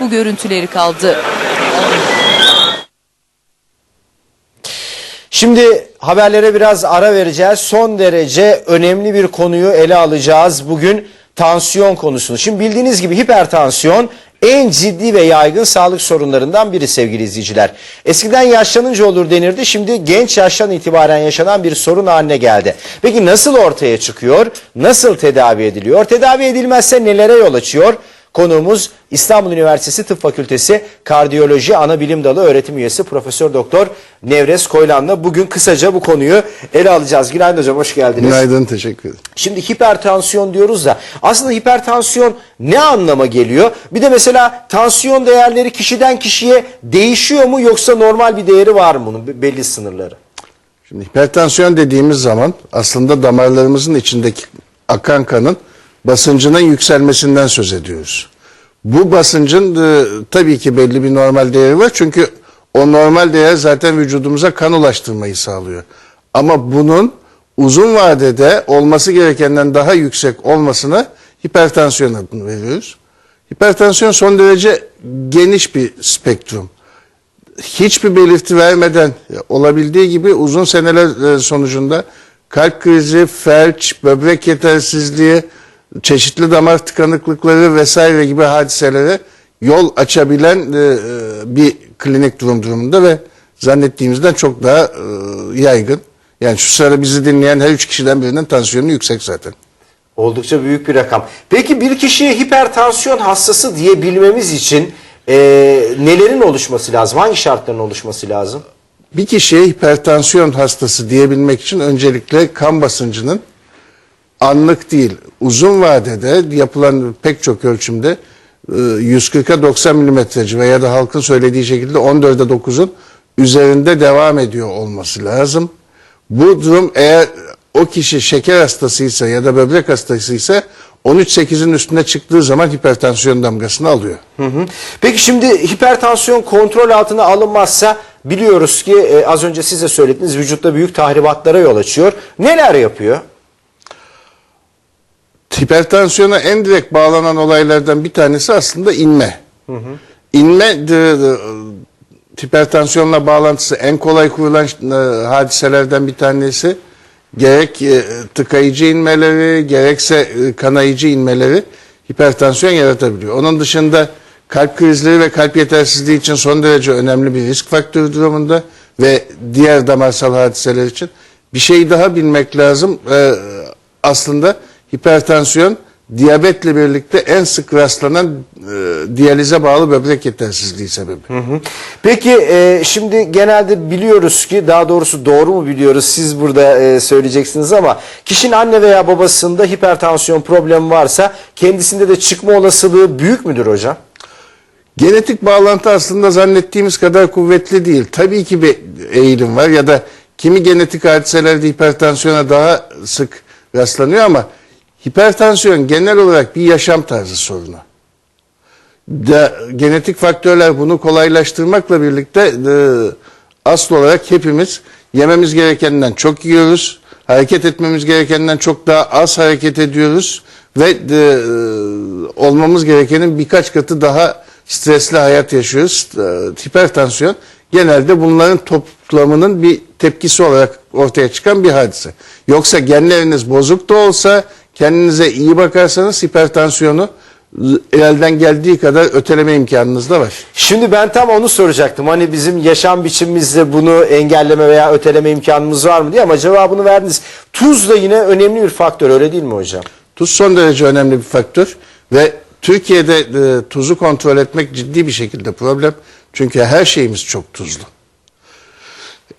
bu görüntüleri kaldı. Şimdi haberlere biraz ara vereceğiz. Son derece önemli bir konuyu ele alacağız bugün tansiyon konusunu. Şimdi bildiğiniz gibi hipertansiyon en ciddi ve yaygın sağlık sorunlarından biri sevgili izleyiciler. Eskiden yaşlanınca olur denirdi. Şimdi genç yaştan itibaren yaşanan bir sorun haline geldi. Peki nasıl ortaya çıkıyor? Nasıl tedavi ediliyor? Tedavi edilmezse nelere yol açıyor? Konuğumuz İstanbul Üniversitesi Tıp Fakültesi Kardiyoloji Ana Bilim Dalı öğretim üyesi Profesör Doktor Nevres Koylan'la bugün kısaca bu konuyu ele alacağız. Günaydın hocam hoş geldiniz. Günaydın, teşekkür ederim. Şimdi hipertansiyon diyoruz da aslında hipertansiyon ne anlama geliyor? Bir de mesela tansiyon değerleri kişiden kişiye değişiyor mu yoksa normal bir değeri var mı bunun be- belli sınırları? Şimdi hipertansiyon dediğimiz zaman aslında damarlarımızın içindeki akan kanın basıncının yükselmesinden söz ediyoruz. Bu basıncın e, tabii ki belli bir normal değeri var. Çünkü o normal değer zaten vücudumuza kan ulaştırmayı sağlıyor. Ama bunun uzun vadede olması gerekenden daha yüksek olmasına hipertansiyon adını veriyoruz. Hipertansiyon son derece geniş bir spektrum. hiçbir belirti vermeden olabildiği gibi uzun seneler e, sonucunda kalp krizi, felç, böbrek yetersizliği, çeşitli damar tıkanıklıkları vesaire gibi hadiselere yol açabilen e, e, bir klinik durum durumunda ve zannettiğimizden çok daha e, yaygın. Yani şu sıra bizi dinleyen her üç kişiden birinin tansiyonu yüksek zaten. Oldukça büyük bir rakam. Peki bir kişiye hipertansiyon hastası diyebilmemiz için e, nelerin oluşması lazım? Hangi şartların oluşması lazım? Bir kişiye hipertansiyon hastası diyebilmek için öncelikle kan basıncının anlık değil, uzun vadede yapılan pek çok ölçümde e, 140'a 90 milimetre civarı ya da halkın söylediği şekilde 14'e 9'un üzerinde devam ediyor olması lazım. Bu durum eğer o kişi şeker hastasıysa ya da böbrek hastasıysa 13-8'in üstüne çıktığı zaman hipertansiyon damgasını alıyor. Hı hı. Peki şimdi hipertansiyon kontrol altına alınmazsa biliyoruz ki e, az önce siz de söylediniz vücutta büyük tahribatlara yol açıyor. Neler yapıyor? Hipertansiyona en direkt bağlanan olaylardan bir tanesi aslında inme. İnme de- de- hipertansiyonla bağlantısı en kolay kurulan e, hadiselerden bir tanesi. Gerek e, tıkayıcı inmeleri, gerekse e, kanayıcı inmeleri hipertansiyon yaratabiliyor. Onun dışında kalp krizleri ve kalp yetersizliği için son derece önemli bir risk faktörü durumunda ve diğer damarsal hadiseler için. Bir şey daha bilmek lazım. E, aslında hipertansiyon diyabetle birlikte en sık rastlanan e, diyalize bağlı böbrek yetersizliği sebebi. Peki e, şimdi genelde biliyoruz ki daha doğrusu doğru mu biliyoruz siz burada e, söyleyeceksiniz ama kişinin anne veya babasında hipertansiyon problemi varsa kendisinde de çıkma olasılığı büyük müdür hocam? Genetik bağlantı aslında zannettiğimiz kadar kuvvetli değil. Tabii ki bir eğilim var ya da kimi genetik hadiselerde hipertansiyona daha sık rastlanıyor ama hipertansiyon genel olarak bir yaşam tarzı sorunu. Da, genetik faktörler bunu kolaylaştırmakla birlikte e, asıl olarak hepimiz yememiz gerekenden çok yiyoruz. Hareket etmemiz gerekenden çok daha az hareket ediyoruz ve e, olmamız gerekenin birkaç katı daha stresli hayat yaşıyoruz. E, hipertansiyon genelde bunların toplamının bir tepkisi olarak ortaya çıkan bir hadise. Yoksa genleriniz bozuk da olsa kendinize iyi bakarsanız hipertansiyonu elden geldiği kadar öteleme imkanınız da var. Şimdi ben tam onu soracaktım. Hani bizim yaşam biçimimizde bunu engelleme veya öteleme imkanımız var mı diye ama cevabını verdiniz. Tuz da yine önemli bir faktör öyle değil mi hocam? Tuz son derece önemli bir faktör ve Türkiye'de e, tuzu kontrol etmek ciddi bir şekilde problem. Çünkü her şeyimiz çok tuzlu.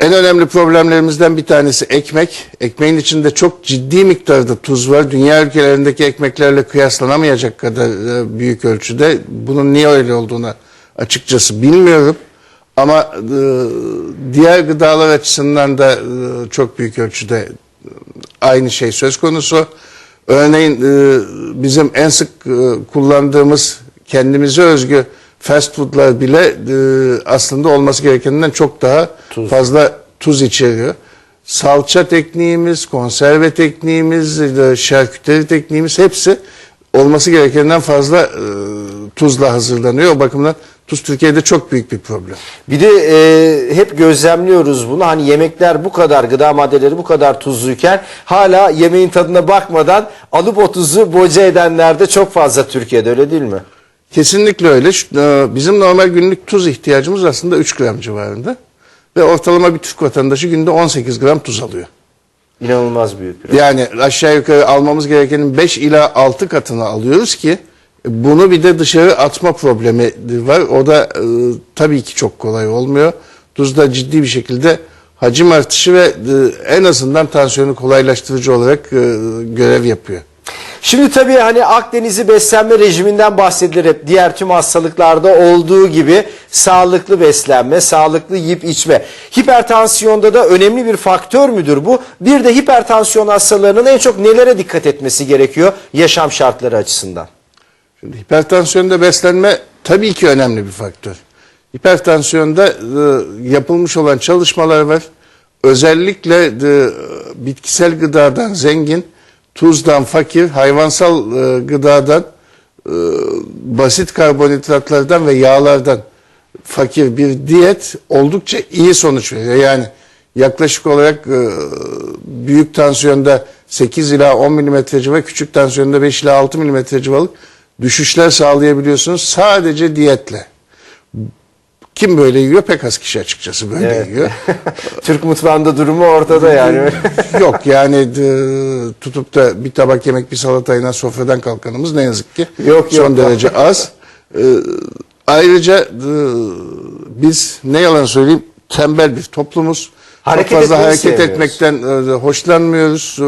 En önemli problemlerimizden bir tanesi ekmek. Ekmeğin içinde çok ciddi miktarda tuz var. Dünya ülkelerindeki ekmeklerle kıyaslanamayacak kadar e, büyük ölçüde. Bunun niye öyle olduğunu açıkçası bilmiyorum. Ama e, diğer gıdalar açısından da e, çok büyük ölçüde aynı şey söz konusu. Örneğin bizim en sık kullandığımız kendimize özgü fast foodlar bile aslında olması gerekeninden çok daha fazla tuz içeriyor. Salça tekniğimiz, konserve tekniğimiz, e, şarküteri tekniğimiz hepsi olması gerekenden fazla e, tuzla hazırlanıyor. O bakımdan tuz Türkiye'de çok büyük bir problem. Bir de e, hep gözlemliyoruz bunu. Hani yemekler bu kadar, gıda maddeleri bu kadar tuzluyken hala yemeğin tadına bakmadan alıp o tuzu boca edenler de çok fazla Türkiye'de öyle değil mi? Kesinlikle öyle. E, Bizim normal günlük tuz ihtiyacımız aslında 3 gram civarında. Ve ortalama bir Türk vatandaşı günde 18 gram tuz alıyor. İnanılmaz büyük bir. Yani aşağı yukarı almamız gerekenin 5 ila 6 katını alıyoruz ki bunu bir de dışarı atma problemi var. O da e, tabii ki çok kolay olmuyor. Tuzda ciddi bir şekilde hacim artışı ve e, en azından tansiyonu kolaylaştırıcı olarak e, görev yapıyor. Şimdi tabii hani Akdeniz'i beslenme rejiminden bahsedilir hep. Diğer tüm hastalıklarda olduğu gibi sağlıklı beslenme, sağlıklı yiyip içme. Hipertansiyonda da önemli bir faktör müdür bu? Bir de hipertansiyon hastalarının en çok nelere dikkat etmesi gerekiyor yaşam şartları açısından? Şimdi hipertansiyonda beslenme tabii ki önemli bir faktör. Hipertansiyonda e, yapılmış olan çalışmalar var. Özellikle e, bitkisel gıdadan zengin, tuzdan fakir, hayvansal e, gıdadan, e, basit karbonhidratlardan ve yağlardan fakir bir diyet oldukça iyi sonuç veriyor. Yani yaklaşık olarak e, büyük tansiyonda 8 ila 10 milimetre civarı, küçük tansiyonda 5 ila 6 milimetre civarı düşüşler sağlayabiliyorsunuz sadece diyetle. Kim böyle yiyor? Pek az kişi açıkçası böyle Evet. yiyor. Türk mutfağında durumu ortada yani. Yok yani e, tutup da bir tabak yemek bir salatayla sofradan kalkanımız ne yazık ki Yok, son yok. derece az. E, ayrıca e, biz ne yalan söyleyeyim tembel bir toplumuz. Hareket Çok fazla hareket etmekten hoşlanmıyoruz.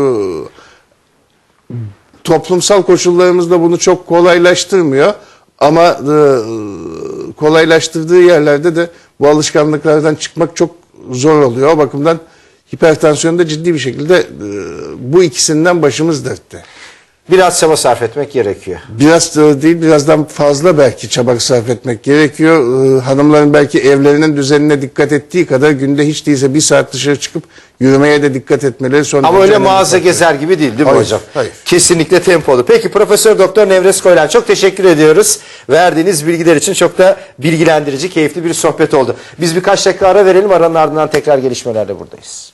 Toplumsal koşullarımız da bunu çok kolaylaştırmıyor. Ama e, kolaylaştırdığı yerlerde de bu alışkanlıklardan çıkmak çok zor oluyor. O bakımdan hipertansiyonda ciddi bir şekilde e, bu ikisinden başımız dertte. Biraz çaba sarf etmek gerekiyor. Biraz da değil birazdan fazla belki çaba sarf etmek gerekiyor. Ee, hanımların belki evlerinin düzenine dikkat ettiği kadar günde hiç değilse bir saat dışarı çıkıp yürümeye de dikkat etmeleri son Ama öyle mağaza gezer gibi değil değil mi Hayır, hocam? hayır. Kesinlikle tempolu. Peki Profesör Doktor Nevres Koylan çok teşekkür ediyoruz. Verdiğiniz bilgiler için çok da bilgilendirici, keyifli bir sohbet oldu. Biz birkaç dakika ara verelim. Aranın ardından tekrar gelişmelerle buradayız.